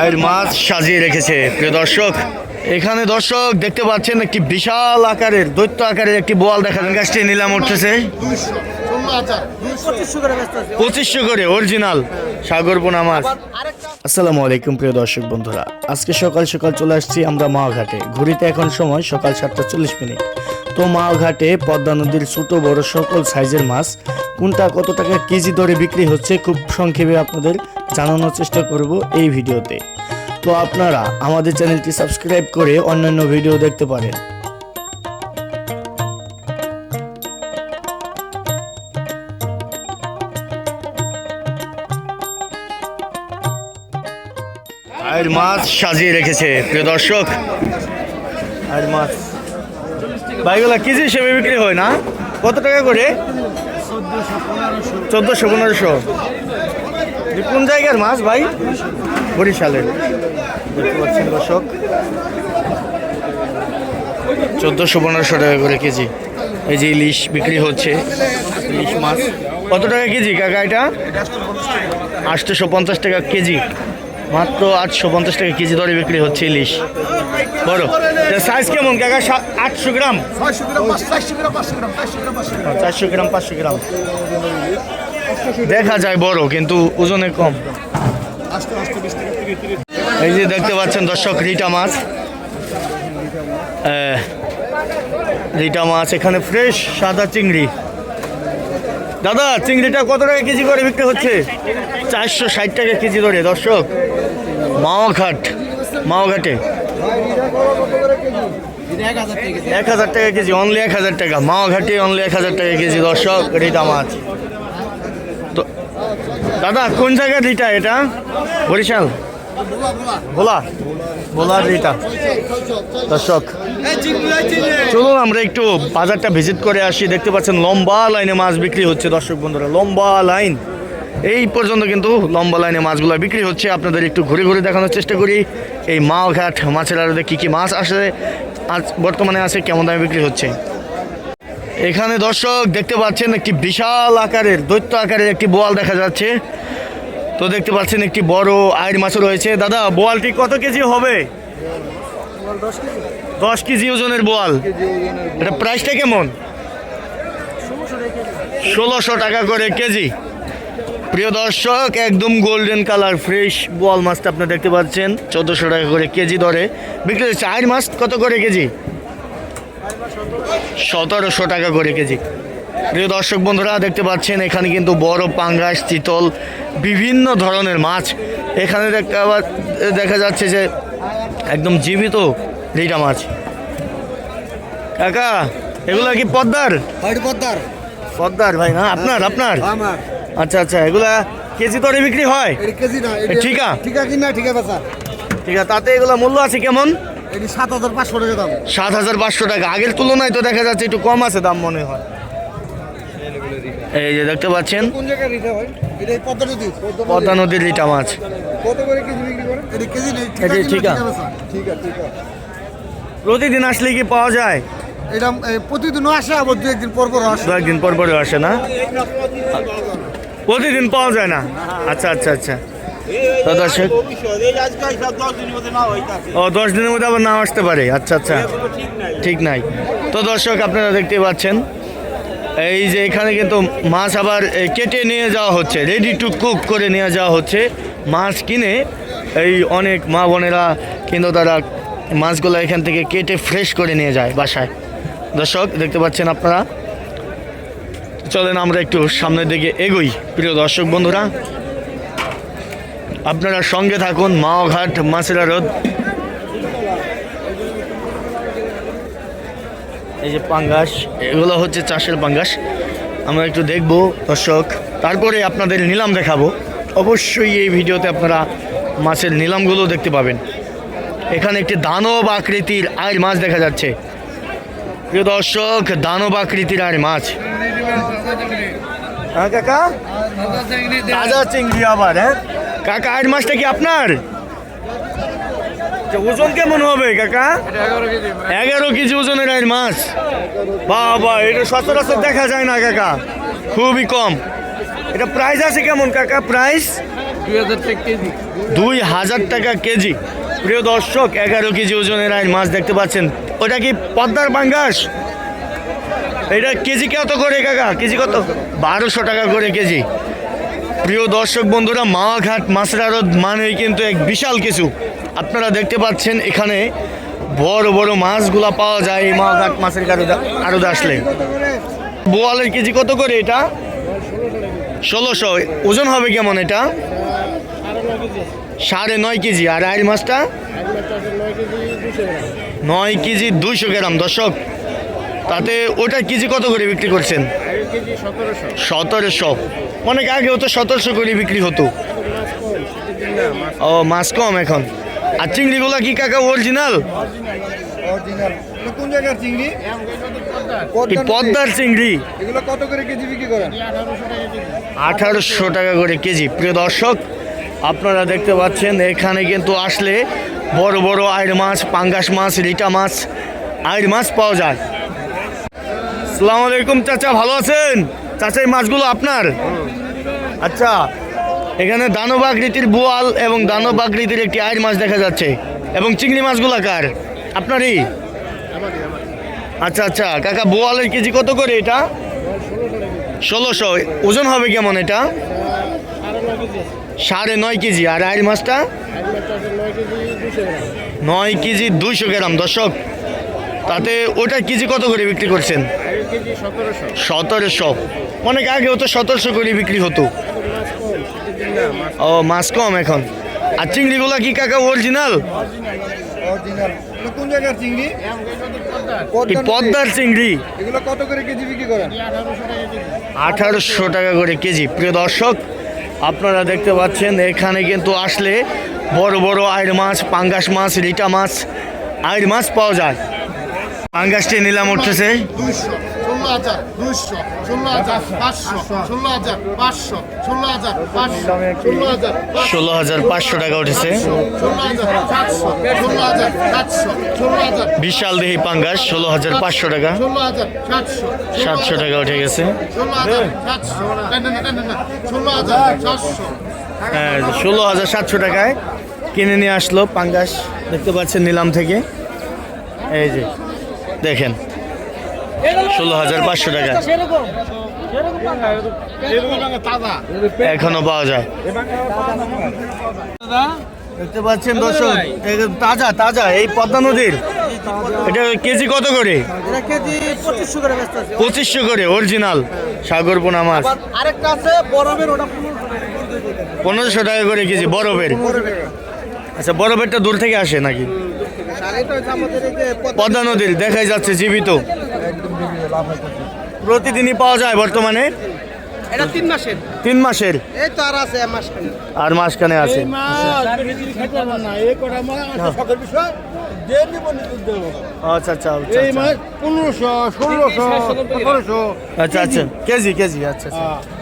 আর মাছ সাজিয়ে রেখেছে। প্রিয় দর্শক, এখানে দর্শক দেখতে পাচ্ছেন একটি বিশাল আকারের, দৈত্য আকারের একটি বোয়াল দেখা গাছটি নিলাম উঠতেছে। পঁচিশশো করে অরিজিনাল সাগর বোনা মাছ আসসালামু আলাইকুম, প্রিয় দর্শক বন্ধুরা। আজকে সকাল সকাল চলে আসছি আমরা মাওঘাটে ঘুরিতে এখন সময় সকাল সাতটা চল্লিশ মিনিট। তো মাওঘাটে পদ্মা নদীর ছোট বড় সকল সাইজের মাছ। কোনটা কত টাকা কেজি দরে বিক্রি হচ্ছে খুব সংক্ষেপে আপনাদের জানানোর চেষ্টা করব এই ভিডিওতে। তো আপনারা আমাদের চ্যানেলটি সাবস্ক্রাইব করে অন্যান্য ভিডিও দেখতে পারেন। আর মাছ সাজিয়ে রেখেছে, প্রিয় দর্শক। আর মাছ। ভাইগুলা কেজি হিসেবে বিক্রি হয় না? কত টাকা করে? চোদ্দোশো, পনেরোশো। কোন জায়গার মাছ ভাই? বরিশালের। দেখতে পাচ্ছেন দর্শক। চোদ্দোশো পনেরোশো টাকা করে কেজি। এই যে ইলিশ বিক্রি হচ্ছে। ইলিশ মাছ। কত টাকা কেজি কাকা এটা? আটশোশো পঞ্চাশ টাকা কেজি। মাত্র আটশো পঞ্চাশ টাকা কেজি দরে বিক্রি হচ্ছে ইলিশ। বড়। সাইজ কেমন কাকা? আটশো গ্রাম? ছয়শো গ্রাম পাঁচ- চারশো গ্রাম পাঁচশো গ্রাম। চারশো গ্রাম পাঁচশো গ্রাম। দেখা যায় বড়, কিন্তু ওজনে কম। এই যে দেখতে পাচ্ছেন দর্শক, রিটা মাছ। রিটা মাছ এখানে ফ্রেশ সাদা চিংড়ি। দাদা, চিংড়িটা কত টাকা কেজি করে বিক্রি হচ্ছে? চারশো ষাট টাকা কেজি ধরে, দর্শক। মাওঘাট মাওঘাটে এক হাজার টাকা কেজি অনলি এক হাজার টাকা। মাওঘাটে অনলি এক হাজার টাকা কেজি, দর্শক, রিটা মাছ। দাদা, কোন জায়গার রিটা এটা? বরিশাল? ভোলা। ভোলার রিটা দর্শক, চলুন আমরা একটু বাজারটা ভিজিট করে আসি। দেখতে পাচ্ছেন, লম্বা লাইনে মাছ বিক্রি হচ্ছে, দর্শক বন্ধুরা, লম্বা লাইন। এই পর্যন্ত কিন্তু লম্বা লাইনে মাছগুলো বিক্রি হচ্ছে। আপনাদের একটু ঘুরে ঘুরে দেখানোর চেষ্টা করি। এই মাওঘাট মাছের আড়তে কী কী মাছ আসে, আজ বর্তমানে আছে, কেমন দামে বিক্রি হচ্ছে? এখানে দর্শক দেখতে পাচ্ছেন একটি বিশাল আকারের, দৈত্য আকারের একটি বোয়াল দেখা যাচ্ছে। তো দেখতে পাচ্ছেন একটি বড় আয়ের মাছও রয়েছে। দাদা, বোয়ালটি কত কেজি হবে? দশ কেজি ওজনের বোয়াল। এটা প্রাইসটা কেমন? ষোলোশো টাকা করে কেজি। প্রিয় দর্শক, একদম গোল্ডেন কালার ফ্রেশ বোয়াল মাছটা আপনি দেখতে পাচ্ছেন। চোদ্দোশো টাকা করে কেজি দরে। বিক্রি হচ্ছে আয়ের মাছ কত করে কেজি? সতেরোশো টাকা করে কেজি। প্রিয় দর্শক বন্ধুরা দেখতে পাচ্ছেন এখানে কিন্তু বড় পাঙ্গাস চিতল বিভিন্ন ধরনের মাছ। এখানে দেখা দেখা যাচ্ছে যে একদম জীবিত রিটা মাছ। কাকা এগুলা কি পদ্মার? পদ্মার। পদ্মার ভাই না আপনার আপনার? আচ্ছা আচ্ছা এগুলা কেজি দরে বিক্রি হয়? কেজি না ঠিকা? ঠিকা কিনা ঠিকা বেচা। ঠিক আছে তাতে এগুলো মূল্য আছে কেমন? সাত হাজার পাঁচশো টাকা দাম। সাত হাজার পাঁচশো টাকা। আগের তুলনায় তো দেখা যাচ্ছে একটু কম আছে দাম মনে হয়। এই যে দেখতে পাচ্ছেন কোন জায়গায় রিটা হয় এটা পদ্মা নদী। পদ্মা নদীর রিটা মাছ। কত করে কেজি বিক্রি করে এটি কেজি নেই ঠিক? আছে ঠিক আছে। প্রতিদিন আসলে কি পাওয়া যায়? এটা এই, প্রতিদিনও আসে আবার দু একদিন পর পর আসে। দু একদিন পর পরে আসে না? প্রতিদিন পাওয়া যায় না? আচ্ছা আচ্ছা আচ্ছা। ও, দশ দিনের মধ্যে আবার নাও আসতে পারে। আচ্ছা আচ্ছা। ঠিক নাই। তো দর্শক, আপনারা দেখতে পাচ্ছেন, এই যে এখানে কিন্তু মাছ আবার কেটে নিয়ে যাওয়া হচ্ছে রেডি টু কুক করে নিয়ে যাওয়া হচ্ছে। মাছ কিনে এই অনেক মা বোনেরা কিন্তু তারা মাছগুলো এখান থেকে কেটে ফ্রেশ করে নিয়ে যায় বাসায়। দর্শক, দেখতে পাচ্ছেন আপনারা? চলেন, আমরা একটু সামনের দিকে এগোই। প্রিয় দর্শক বন্ধুরা আপনারা সঙ্গে থাকুন মাওঘাট মাছেরা রোদ। এই যে পাঙ্গাস এগুলো হচ্ছে চাষের পাঙ্গাস। আমরা একটু দেখব দর্শক। তারপরে আপনাদের নিলাম দেখাবো। অবশ্যই এই ভিডিওতে আপনারা মাছের নিলামগুলো দেখতে পাবেন। এখানে একটি দানব আকৃতির আয়ের মাছ দেখা যাচ্ছে। প্রিয় দর্শক দানব আকৃতির আয়ের মাছ। হ্যাঁ কাকা? তাজা চিংড়ি আবার হ্যাঁ? কাকা আয়ের মাছটা কি আপনার? তো ওজন কেমন হবে কাকা? এগারো কেজি ওজনের আয়ের মাছ। বাবা এটা সচরাচর দেখা যায় না কাকা। খুবই কম। এটা প্রাইস আছে কেমন কাকা প্রাইস দুই হাজার টাকা কেজি। দুই হাজার টাকা কেজি। প্রিয় দর্শক এগারো কেজি ওজনের আইন মাছ দেখতে পাচ্ছেন। ওটা কি পদ্মার পাঙ্গাস? এটা কেজি কত করে কাকা? কেজি কত? বারোশো টাকা করে কেজি। প্রিয় দর্শক বন্ধুরা মাওয়াঘাট মাছের আড়ত মানেই কিন্তু এক বিশাল কিছু। আপনারা দেখতে পাচ্ছেন এখানে বড় বড় মাছগুলা পাওয়া যায় এই মাওয়াঘাট মাছের আড়তে আসলে। বোয়ালের কেজি কত করে এটা? ষোলোশো। ওজন হবে কেমন এটা? সাড়ে নয় কেজি। আর আইর মাছটা? নয় কেজি দুইশো গ্রাম। দর্শক, তাতে ওটা কেজি কত করে বিক্রি করছেন? সতেরোশো। অনেক আগেও তো সতেরোশো করে বিক্রি হতো। ও মাছ কম এখন। আর চিংড়িগুলো কি কাকা অরিজিনাল অরিজিনাল কোন জায়গার চিংড়ি? পদ্মার চিংড়ি। এগুলো কত করে কেজি বিক্রি করেন? আঠারোশো টাকা করে কেজি। প্রিয় দর্শক আপনারা দেখতে পাচ্ছেন এখানে কিন্তু আসলে বড় বড় আইর মাছ পাঙ্গাস মাছ রিটা মাছ আইর মাছ পাওয়া যায়। সালাম আলাইকুম, চাচা, ভালো আছেন? চাচা, এই মাছগুলো আপনার? আচ্ছা এখানে দানব আকৃতির বোয়াল এবং দানব আকৃতির একটি আইর মাছ দেখা যাচ্ছে। এবং চিংড়ি মাছগুলো কার? আপনারই? আচ্ছা আচ্ছা কাকা, বোয়ালের কেজি কত করে এটা? ষোলোশো। ওজন হবে কেমন এটা? সাড়ে নয় কেজি। আর আইর মাছটা? নয় কেজি দুইশো গ্রাম। দর্শক তাতে ওটা কেজি কত করে বিক্রি করছেন? সতেরোশো। অনেক আগেও তো সতেরোশো করে বিক্রি হতো। ও মাছ কম এখন। আর চিংড়িগুলো কি কাকা অরিজিনাল পদ্মার চিংড়ি। আঠারোশো টাকা করে কেজি। প্রিয় দর্শক আপনারা দেখতে পাচ্ছেন এখানে কিন্তু আসলে বড় বড় আইর মাছ পাঙ্গাস মাছ রিটা মাছ আইর মাছ পাওয়া যায়। পাঙ্গাসটি নিলাম উঠতেছে। ষোলো হাজার পাঁচশো টাকা উঠেছে। বিশাল দেহি পাঙ্গাস, ষোলো হাজার পাঁচশো টাকা। সাতশো টাকা উঠে গেছে। হ্যাঁ ষোলো হাজার সাতশো টাকায় কিনে নিয়ে আসলো পাঙ্গাস। দেখতে পাচ্ছেন নিলাম থেকে। এই যে দেখেন ষোলো হাজার পাঁচশো টাকা। এখনও পাওয়া যায়। দেখতে পাচ্ছেন দর্শক তাজা তাজা এই পদ্মা নদীর। এটা কেজি কত করে? পঁচিশশো করে অরিজিনাল। সাগর পোনা মাছ। আরেকটা আছে বরফের ওটা পনেরোশো টাকা করে কেজি বরফের। আচ্ছা বরফেরটা দূর থেকে আসে নাকি? পদ্মা নদীর দেখাই যাচ্ছে জীবিত। প্রতিদিনই পাওয়া যায় বর্তমানে? এটা তিন মাসের। তিন মাসের? এই তো আর আছে মাস আর মাসখানে আছে। আচ্ছা আচ্ছা আচ্ছা, আচ্ছা। পনেরোশো ষোলোশো সতেরোশো। আচ্ছা আচ্ছা। কেজি। কেজি আচ্ছা আচ্ছা।